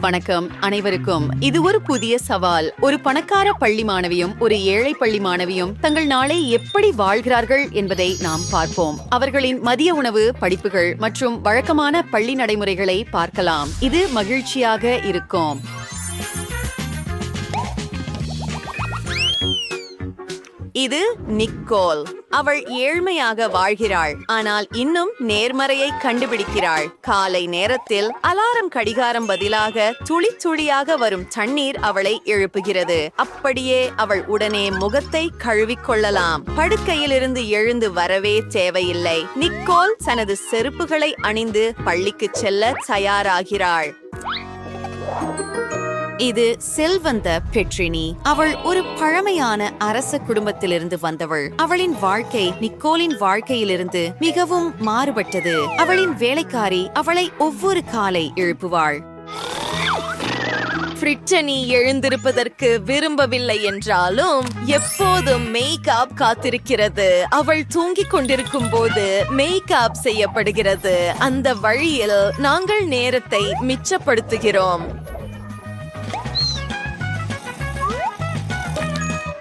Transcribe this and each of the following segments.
வணக்கம். அனைவருக்கும் இது ஒரு புதிய சவால். ஒரு பணக்கார பள்ளி மாணவியும் ஒரு ஏழை பள்ளி மாணவியும் தங்கள் நாளை எப்படி வாழ்கிறார்கள் என்பதை நாம் பார்ப்போம். அவர்களின் மதிய உணவு படிப்புகள் மற்றும் வழக்கமான பள்ளி நடைமுறைகளை பார்க்கலாம். இது மகிழ்ச்சியாக இருக்கும். இது நிக்கோல். அவள் ஏழ்மையாக வாழ்கிறாள். ஆனால் இன்னும் நேர்மறையை கண்டுபிடிக்கிறாள். காலை நேரத்தில் அலாரம் கடிகாரம் பதிலாக துளி துளியாக வரும் தண்ணீர் அவளை எழுப்புகிறது. அப்படியே அவள் உடனே முகத்தை கழுவிக்கொள்ளலாம் படுக்கையிலிருந்து எழுந்து வரவே தேவையில்லை. நிக்கோல் தனது செருப்புகளை அணிந்து பள்ளிக்கு செல்ல தயாராகிறாள். இது செல்வந்த பெட்ரினி அவள் ஒரு பழமையான அரச குடும்பத்திலிருந்து வந்தவள். அவளின் வாழ்க்கை நிக்கோலின் வாழ்க்கையிலிருந்து மிகவும் மாறுபட்டது. அவளின் வேலைக்காரி அவளை ஒவ்வொரு காலை எழுப்புவாள். பிரிட்டனி எழுந்திருப்பதற்கு விரும்பவில்லை என்றாலும் எப்போதும் மேக்கப் காத்திருக்கிறது. அவள் தூங்கிக் கொண்டிருக்கும் போது மேக்கப் செய்யப்படுகிறது. அந்த வழியில் நாங்கள் நேரத்தை மிச்சப்படுத்துகிறோம்.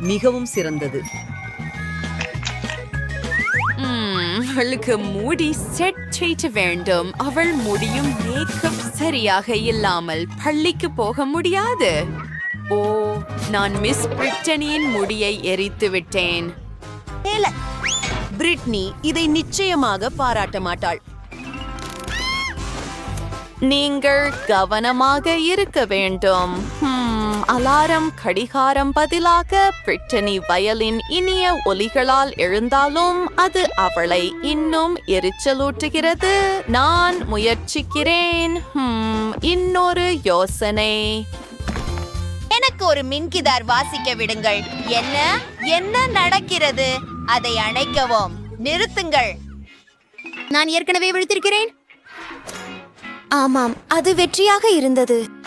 மிகவும் சிறந்தது. அவளுக்கு முடி செட் செய்ய வேண்டும். அவள் முடியும் மேக்கப் சரியாக இல்லாமல் பள்ளிக்கு போக முடியாது. ஓ நான் மிஸ் பிரிட்டனியின் முடியை எரித்து விட்டேன். பிரிட்னி இதை நிச்சயமாக பாராட்ட மாட்டாள். நீங்கள் கவனமாக இருக்க வேண்டும். ஹம், அலாரம் கடிகாரம் பதிலாக பிரிட்டனி வயலின் இனிய ஒலிகளால் எழுந்தாலும் அது அவளை இன்னும் எரிச்சலூட்டுகிறது. நான் முயற்சிக்கிறேன். ஹம், இன்னொரு யோசனை. எனக்கு ஒரு மின்கிதார் வாசிக்க விடுங்கள். என்ன? என்ன நடக்கிறது? அதை அணைக்கவும். நிறுத்துங்கள். நான் ஏற்கனவே விழுத்திருக்கிறேன். ஆமாம் அது வெற்றியாக இருந்தது.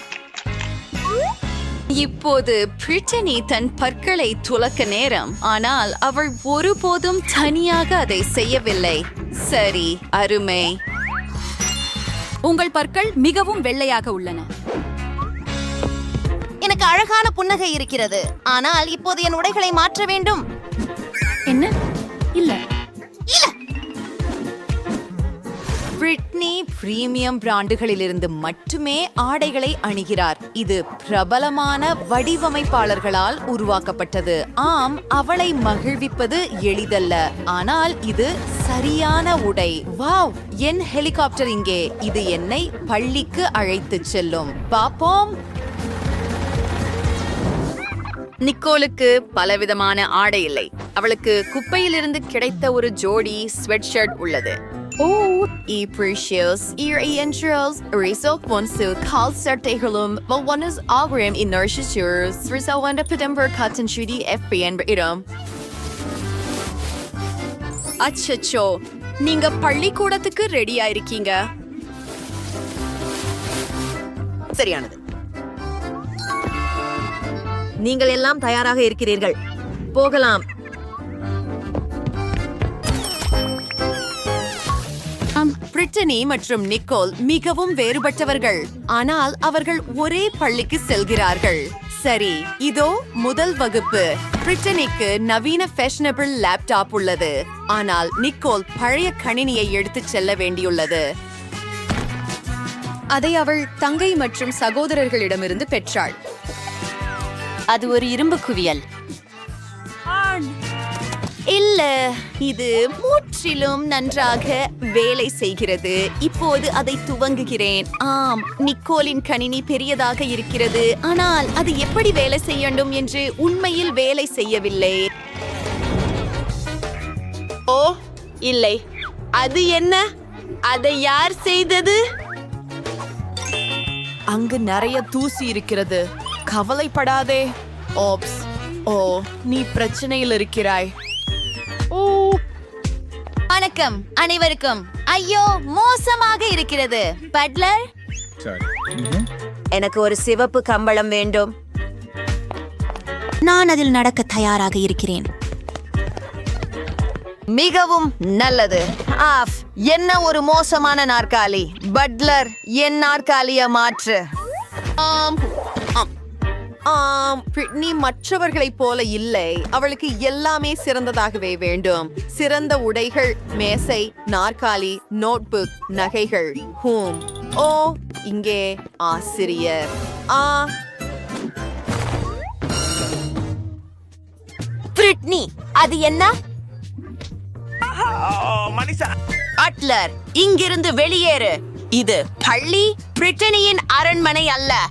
இப்போது பிரிட்டனி தன் பற்களை துலக்க நேரம். ஆனால் அவள் ஒருபோதும் தனியாக அதை செய்யவில்லை. சரி அருமை. உங்கள் பற்கள் மிகவும் வெள்ளையாக உள்ளன. எனக்கு அழகான புன்னகை இருக்கிறது. ஆனால் இப்போது என் உடைகளை மாற்ற வேண்டும். என்ன? இல்ல. பிரிட்னி பிரீமியம் பிராண்டுகளிலிருந்து மட்டுமே ஆடைகளை அணிகிறார். இது பிரபலமான வடிவமைப்பாளர்களால் உருவாக்கப்பட்டது. ஆம் அவளை மகிழ்விப்பது எளிதல்ல. ஆனால் இது சரியான உடை. வாவ் என் ஹெலிகாப்டர் இங்கே. இது என்னை பள்ளிக்கு அழைத்துச் செல்லும். பாப்போம் நிக்கோலுக்கு பலவிதமான ஆடை இல்லை. அவளுக்கு குப்பையிலிருந்து கிடைத்த ஒரு ஜோடி ஸ்வெட் ஷர்ட் உள்ளது. ஓ இ ப்ரீஷியஸ் இர் இயன்ட்ரல்ஸ் ரிசோக் ஒன்சு கால் சட்டைகளும் ஒன்னஸ் ஆகுரம் இனர்ஷியர்ஸ் ரிசவண்ட பிடம்பர் காட்டன் சுடி எஃபிஎன் இடம் அச்சச்சோ நீங்க பள்ளிக்கூடத்துக்கு ரெடியா இருக்கீங்க சரியானது நீங்கள் எல்லாம் தயாராக இருக்கிறீர்கள் போகலாம் பிரிட்டனி மற்றும் நிக்கோல் மிகவும் வேறுபட்டவர்கள். ஆனால் அவர்கள் ஒரே பள்ளிக்கு செல்கிறார்கள். சரி இதோ முதல் வகுப்பு. பிரிட்டனிக்கு நவீன ஃபேஷனபிள் லேப்டாப் உள்ளது. ஆனால் நிக்கோல் பழைய கணினியை எடுத்துச் செல்ல வேண்டியுள்ளது. அதை அவள் தங்கை மற்றும் சகோதரர்களிடமிருந்து பெற்றாள். அது ஒரு இரும்பு குவியல். இல்ல இது முற்றிலும் நன்றாக வேலை செய்கிறது. இப்போது அதை துவங்குகிறேன். ஆம் நிக்கோலின் கணினி பெரியதாக இருக்கிறது. ஆனால் அது எப்படி வேலை செய்யணும் என்று உண்மையில் வேலை செய்யவில்லை. ஓ இல்லை. அது என்ன? அதை யார் செய்தது? அங்கு நிறைய தூசி இருக்கிறது. கவலைப்படாதே. ஓப்ஸ். ஓ நீ பிரச்சனையில் இருக்கிறாய். வணக்கம் அனைவருக்கும். ஐயோ மோசமாக இருக்கிறது. பட்லர்? எனக்கு ஒரு சிவப்பு கம்பளம் வேண்டும். நான் அதில் நடக்க தயாராக இருக்கிறேன். மிகவும் நல்லது. ஆஃப் என்ன ஒரு மோசமான நாற்காலி? பட்லர் என் நாற்காலிய மாற்று. ஆம் ஆம் ஆம் பிரிட்னி மற்றவர்களைப் போல இல்லை. அவளுக்கு எல்லாமே சிறந்ததாகவே வேண்டும். சிறந்த உடைகள் மேசை நாற்காலி நோட்புக் நகைகள். ஹூம். ஓ இங்கே ஆசிரியர். ஆ. பிரிட்னி அது என்ன? அட்லர் இங்கிருந்து வெளியேறு. இது பள்ளி பிரிட்டனியின் அரண்மனை அல்ல.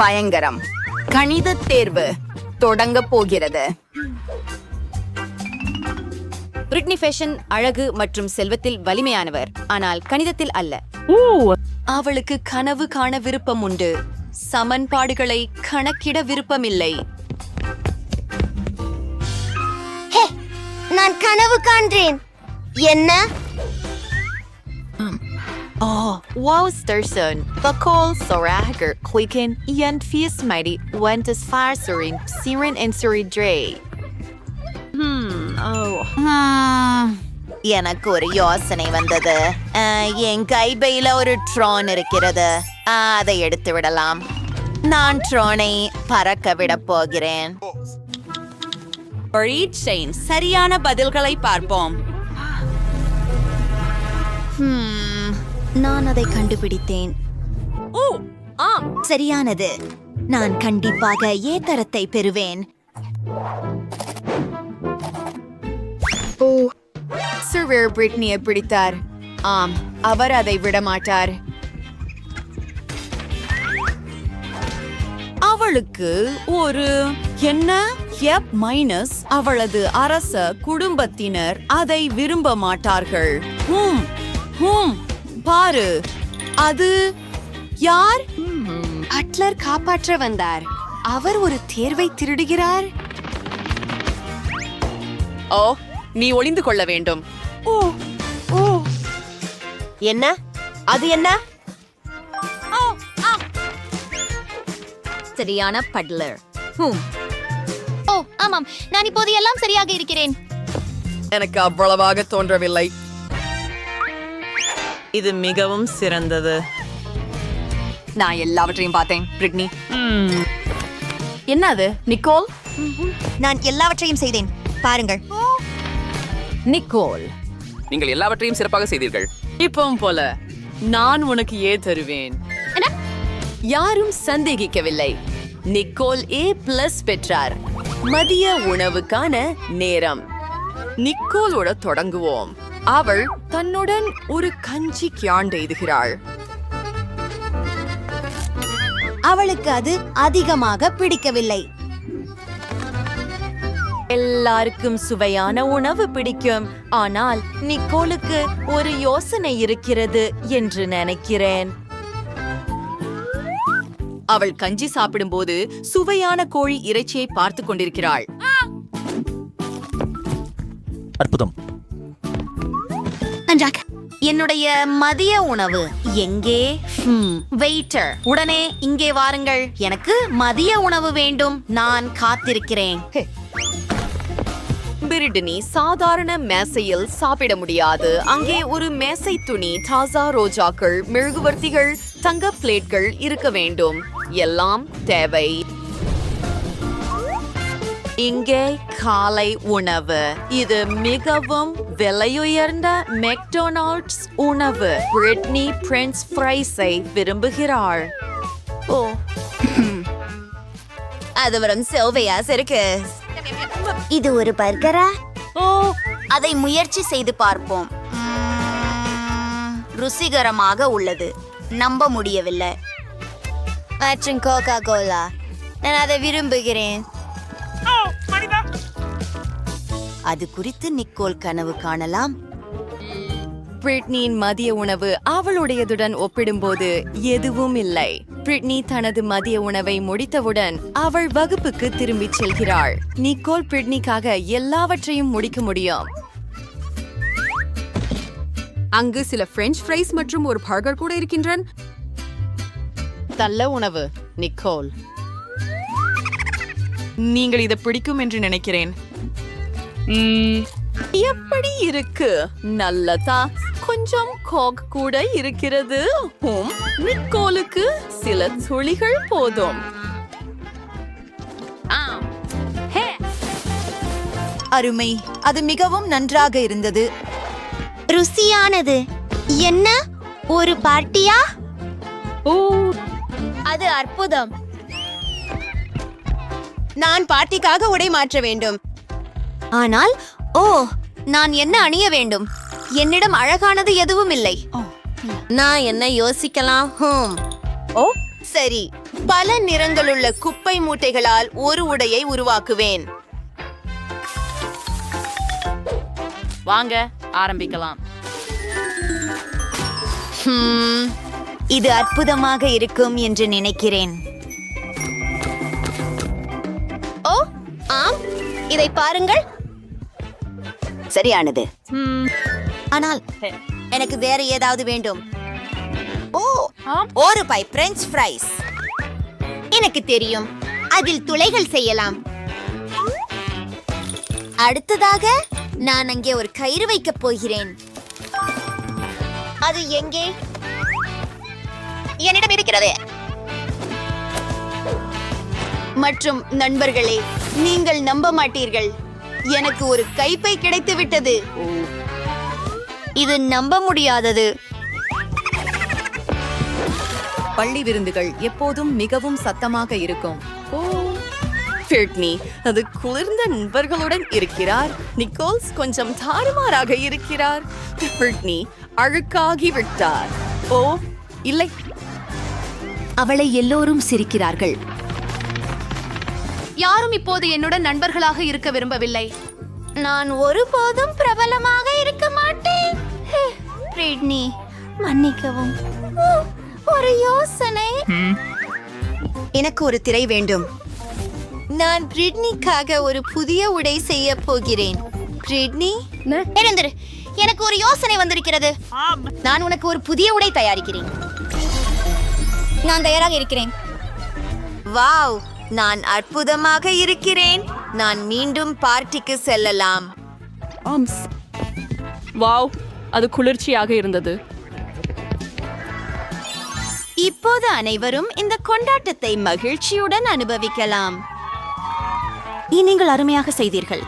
பயங்கரம். கணித தேர்வு தொடங்க போகிறது. பிரிட்னி ஃபேஷன் அழகு மற்றும் செல்வத்தில் வலிமையானவர். ஆனால் கணிதத்தில் அல்ல. அவளுக்கு கனவு காண விருப்பம் உண்டு. சமன்பாடுகளை கணக்கிட விருப்பமில்லை. ஹே நான் கனவு காண்றேன். என்ன? Wow, Sturson. The call Sorahager Quicken Ian Fies Mighty went as far Surin Siren and Suri Dre. ஹம், எனக்கு ஒரு யோசனை வந்தது. என் கைபையில ஒரு ட்ரோன் இருக்கிறது. அதை எடுத்து விடலாம். நான் ட்ரோனை பறக்க விடப் போகிறேன். சரியான பதில்களை பார்ப்போம். நான் அதை கண்டுபிடித்தேன். ஓ ஆம். சரியானது. நான் கண்டிப்பாக ஏத்தரத்தை பெறுவேன். Sir Brittany பிடித்தார். ஆம் அவர் அதை விட மாட்டார் அவளுக்கு ஒரு என்ன? எப் மைனஸ் அவளது அரச குடும்பத்தினர் அதை விரும்ப மாட்டார்கள் ஹூம் ஹூம். பாரு. அது யார்? அட்லர் காப்பாற்ற வந்தார். அவர் ஒரு தேர்வை திருடுகிறார். ஓ நீ ஒளிந்து கொள்ள வேண்டும். ஓ ஓ. என்ன? அது என்ன? சரியான பட்லர். ஓ ஆமாம். நான் இப்போது எல்லாம் சரியாக இருக்கிறேன். எனக்கு அவ்வளவாக தோன்றவில்லை. இது மிகவும் சிறந்தது. நான் எல்லாவற்றையும் பார்த்தேன் பிரிட்னி. என்னது நிக்கோல்? நான் எல்லாவற்றையும் செய்தேன். பாருங்கள். நிக்கோல். நீங்கள் எல்லாவற்றையும் சிறப்பாக செய்தீர்கள். இப்பவும் போல நான் உனக்கு ஏ தருவேன். யாரும் சந்தேகிக்கவில்லை. நிக்கோல் ஏ பிளஸ் பெற்றார். மதிய உணவுக்கான நேரம். நிக்கோலோட தொடங்குவோம். அவள் தன்னுடன் ஒரு கஞ்சி கியாண்ட் எய்துகிறாள். அவளுக்கு அது அதிகமாக பிடிக்கவில்லை. எல்லாருக்கும் சுவையான உணவு பிடிக்கும். ஆனால் நிக்கோலுக்கு ஒரு யோசனை இருக்கிறது என்று நினைக்கிறேன். அவள் கஞ்சி சாப்பிடும்போது சுவையான கோழி இறைச்சியை பார்த்து கொண்டிருக்கிறாள். அற்புதம். நன்றாக என்னுடைய மதிய உணவு. எங்கே? வெயிட்டர் உடனே இங்கே வாருங்கள். எனக்கு மதிய உணவு வேண்டும். நான் காத்திருக்கிறேன். பிரிட்டினி சாதாரண மேசையில் சாப்பிட முடியாது. அங்கே ஒரு மேசை துணி தாசா ரோஜாக்கள் மெழுகுவர்த்திகள் தங்க பிளேட்கள் இருக்க வேண்டும். எல்லாம் தேவை. இங்கே காலை உணவு. இது மிகவும் விலையுயர்ந்த மெக்டொனால்ட்ஸ் உணவு. பிரிட்னி பிரின்ஸ் ஃப்ரைஸை விரும்புகிறாள். ஓ. அது வரும் செல்வையாஸ் இருக்கு. இது ஒரு பர்கரா? ஓ. அதை முயற்சி செய்து பார்ப்போம். ருசிகரமாக உள்ளது. நம்ப முடியவில்லை. மற்றும் கோகா கோலா. நான் அதை விரும்புகிறேன். அது குறித்து நிக்கோல் கனவு காணலாம். பிரிட்னியின் மதிய உணவு அவளுடையதுடன் ஒப்பிடும்போது எதுவும் இல்லை. பிரிட்னி தனது மதிய உணவை முடித்தவுடன் அவள் வகுப்புக்கு திரும்பிச் செல்கிறாள். நிக்கோல் பிரிட்னிக்காக எல்லாவற்றையும் முடிக்க முடியும். அங்கு சில பிரெஞ்ச் ஃப்ரைஸ் மற்றும் ஒரு பர்கர் கூட இருக்கின்றன. நல்ல உணவு நிக்கோல். நீங்கள் இதை பிடிக்கும் என்று நினைக்கிறேன். எப்படி இருக்கு? நல்லதா? கொஞ்சம் கோக் கூட இருக்கிறது. ஹும். நிக்கோலுக்கு சில துளிகள் போதும். ஆம். அருமை. அது மிகவும் நன்றாக இருந்தது. ருசியானது. என்ன? ஒரு பார்ட்டியா? ஓ. அது அற்புதம். நான் பார்ட்டிக்காக உடை மாற்ற வேண்டும். ஆனால் ஓ நான் என்ன அணிய வேண்டும்? என்னிடம் அழகானது எதுவும் இல்லை. நான் என்ன யோசிக்கலாம்? ஹூம். ஓ. சரி பல நிறங்களுள்ள குப்பை மூட்டைகளால் ஒரு உடையை உருவாக்குவேன். வாங்க ஆரம்பிக்கலாம். ஹம், இது அற்புதமாக இருக்கும் என்று நினைக்கிறேன். ஓ ஆம். இதை பாருங்கள். சரியானது. ஆனால் எனக்கு வேற ஏதாவது வேண்டும்? ஓ ஒரு பை பிரெஞ்ச் ஃப்ரைஸ். எனக்கு தெரியும். அதில் துளைகள் செய்யலாம். அடுத்ததாக நான் அங்கே ஒரு கயிறு வைக்கப் போகிறேன். அது எங்கே? என்னிடம் இருக்கிறது. மற்றும் நண்பர்களே நீங்கள் நம்ப மாட்டீர்கள். எனக்கு ஒரு கைப்பை கிடைத்து விட்டது இது நம்ப முடியாதது. பள்ளி விருந்துகள் எப்போதும் மிகவும் சத்தமாக இருக்கும். ஓ பிரிட்னி அது குளிர்ந்த நண்பர்களுடன் இருக்கிறார். நிக்கோல்ஸ் கொஞ்சம் தாறுமாறாக இருக்கிறார். பிரிட்னி அழுக்காகி விட்டார். ஓ இல்லை. அவளை எல்லோரும் சிரிக்கிறார்கள். யாரும் இப்போது என்னுடன் நண்பர்களாக இருக்க விரும்பவில்லை. நான் ஒருபோதும் பிரபலமாக இருக்க மாட்டேன். பிரிட்னி மன்னிக்கவும். ஒரு யோசனை. எனக்கு ஒரு திரை வேண்டும். நான் பிரிட்னிக்காக ஒரு புதிய உடை செய்ய போகிறேன். பிரிட்னி எழுந்திரு. எனக்கு ஒரு யோசனை வந்திருக்கிறது. நான் உனக்கு ஒரு புதிய உடை தயாரிக்கிறேன். நான் தயாராக இருக்கிறேன். வாவ். நான் அற்புதமாக இருக்கிறேன். நான் மீண்டும் பார்ட்டிக்கு செல்லலாம். ஆம்ஸ் வாவ் அது குளிர்ச்சியாக இருந்தது. இப்போது அனைவரும் இந்த கொண்டாட்டத்தை மகிழ்ச்சியுடன் அனுபவிக்கலாம். நீங்கள் அருமையாக செய்தீர்கள்.